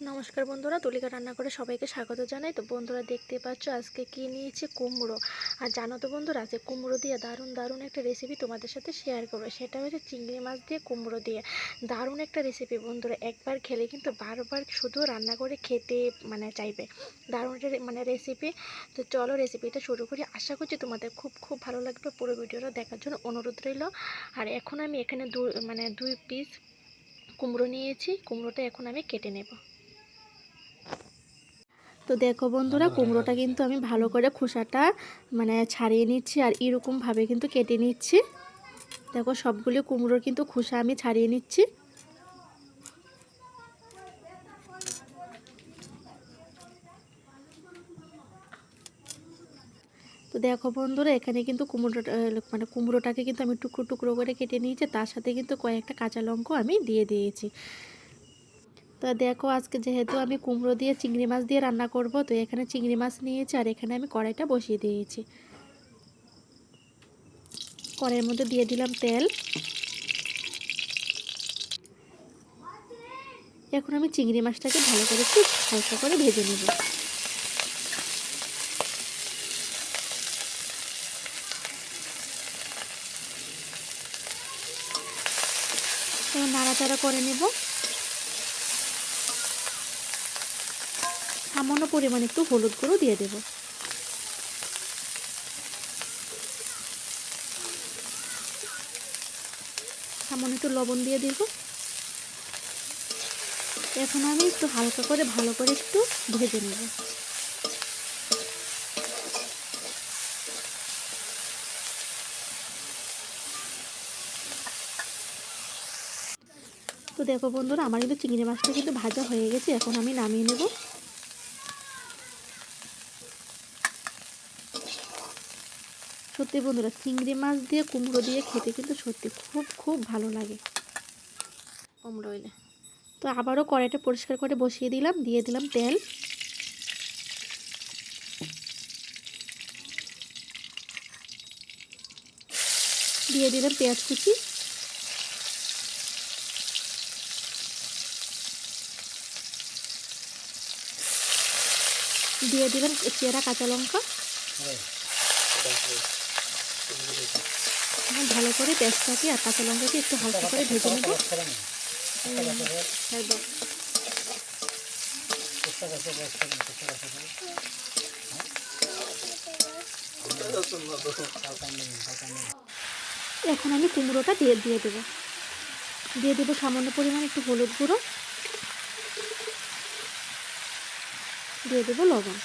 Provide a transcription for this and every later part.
নমস্কার বন্ধুরা, তুলিকা রান্না করে সবাইকে স্বাগত জানাই। তো বন্ধুরা দেখতে পাচ্ছ আজকে কি নিয়েছি? কুমড়ো। আর জানো তো বন্ধুরা, আজকে কুমড়ো দিয়ে দারুণ দারুণ একটা রেসিপি তোমাদের সাথে শেয়ার করব। সেটা হচ্ছে চিংড়ি মাছ দিয়ে কুমড়ো দিয়ে। দারুণ একটা রেসিপি বন্ধুরা, একবার খেলে কিন্তু বারবার শুধু রান্না করে খেতে মানে চাইবে। দারুণ একটা মানে রেসিপি তো চলো রেসিপিটা শুরু করি। আশা করছি তোমাদের খুব খুব ভালো লাগবে। পুরো ভিডিওটা দেখার জন্য অনুরোধ রইল। আর এখন আমি এখানে দু মানে দুই পিস কুমড়ো নিয়েছি। কুমড়োটা এখন আমি কেটে নেব। তো দেখো বন্ধুরা কুমড়োটা কিন্তু আমি ভালো করে খোসাটা মানে ছাড়িয়ে নিচ্ছি আর এরকমভাবে কিন্তু কেটে নিচ্ছি। দেখো সবগুলো কুমড়োর কিন্তু খোসা আমি ছাড়িয়ে নিচ্ছি। তো দেখো বন্ধুরা এখানে কিন্তু কুমড়োটা মানে কুমড়োটাকে কিন্তু আমি টুকরো টুকরো করে কেটে নিয়েছি। তার সাথে কিন্তু কয়েকটা কাঁচা লঙ্কা আমি দিয়ে দিয়েছি। তো দেখো আজকে যেহেতু আমি কুমড়ো দিয়ে চিংড়ি মাছ দিয়ে রান্না করব, তো এখানে চিংড়ি মাছ নিয়েছি আর এখানে আমি কড়াইটা বসিয়ে দিয়েছি। কড়াইয়ের মধ্যে দিয়ে দিলাম তেল। এখন আমি চিংড়ি মাছটাকে ভালো করে একটু হালকা করে ভেজে নেব। নাড়াচাড়া করে নেব। সামান্য পরিমাণ একটু হলুদ গুঁড়ো দিয়ে দেব। সামান্য একটু লবণ দিয়ে দেব। এখন আমি একটু হালকা করে ভালো করে একটু ভেজে নেব। তো দেখো বন্ধুরা, আমার কিন্তু চিংড়ি মাছটা কিন্তু ভাজা হয়ে গেছে, এখন আমি নামিয়ে নেব। সত্যি বন্ধুরা চিংড়ি মাছ দিয়ে কুমড়ো দিয়ে খেতে কিন্তু সত্যি খুব খুব ভালো লাগে। কুমড়ো এলে তো আবারও কড়াইটা পরিষ্কার করে বসিয়ে দিলাম দিয়ে দিলাম তেল। দিয়ে দিলাম পেঁয়াজ কুচি। দিয়ে দিলাম চেরা কাঁচা লঙ্কা। এখন ভালো করে পেঁয়াজটাকে আর কাঁচা লঙ্কাকে একটু হালকা করে ভেজে নেব। এখন আমি কুমড়োটা দিয়ে দিয়ে দেবো। দিয়ে দেবো সামান্য পরিমাণ একটু হলুদ গুঁড়ো। দিয়ে দেবো লবণ।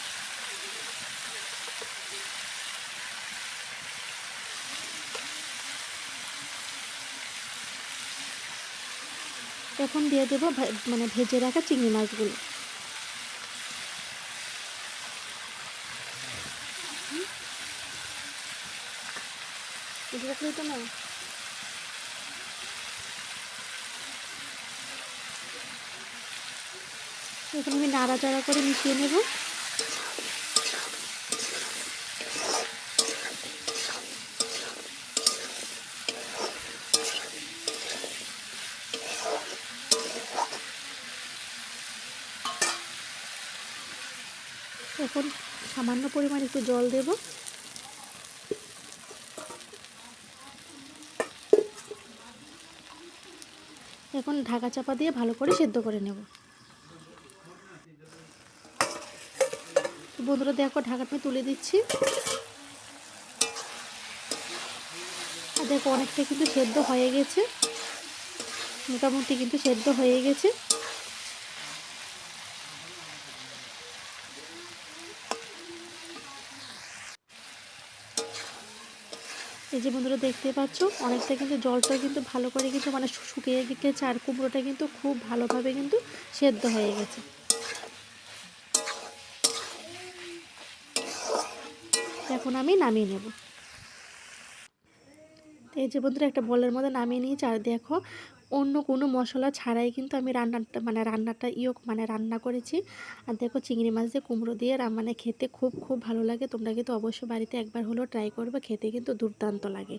এখন দিয়ে দেবো মানে ভেজে রাখা চিংড়ি মাছগুলো? রাখলেই তো না এখন আমি নাড়াচাড়া করে মিশিয়ে নেব এখন সামান্য পরিমাণ একটু জল দেব। এখন ঢাকা চাপা দিয়ে ভালো করে সেদ্ধ করে নেব। বন্ধুরা, দেখো ঢাকাটা তুলে দিচ্ছি। আর দেখো অনেকটা কিন্তু সেদ্ধ হয়ে গেছে। মোটামুটি কিন্তু সেদ্ধ হয়ে গেছে। এই যে বন্ধুরা দেখতে পাচ্ছ, অনেকটা কিন্তু জলটা কিন্তু ভালো করে কিন্তু মানে শুকিয়ে গেছে আর কুমড়োটা কিন্তু খুব ভালোভাবে কিন্তু সেদ্ধ হয়ে গেছে। এখন আমি নামিয়ে নেব। এই যে বন্ধুরা একটা বলের মধ্যে নামিয়ে নিয়েছি, আর দেখো অন্য কোনো মশলা ছাড়াই কিন্তু আমি রান্নাটা মানে রান্নাটা ইয়ে মানে রান্না করেছি। আর দেখো চিংড়ি মাছ দিয়ে কুমড়ো দিয়ে মানে খেতে খুব খুব ভালো লাগে। তোমরা কিন্তু অবশ্যই বাড়িতে একবার হলেও ট্রাই করবে, খেতে কিন্তু দুর্দান্ত লাগে।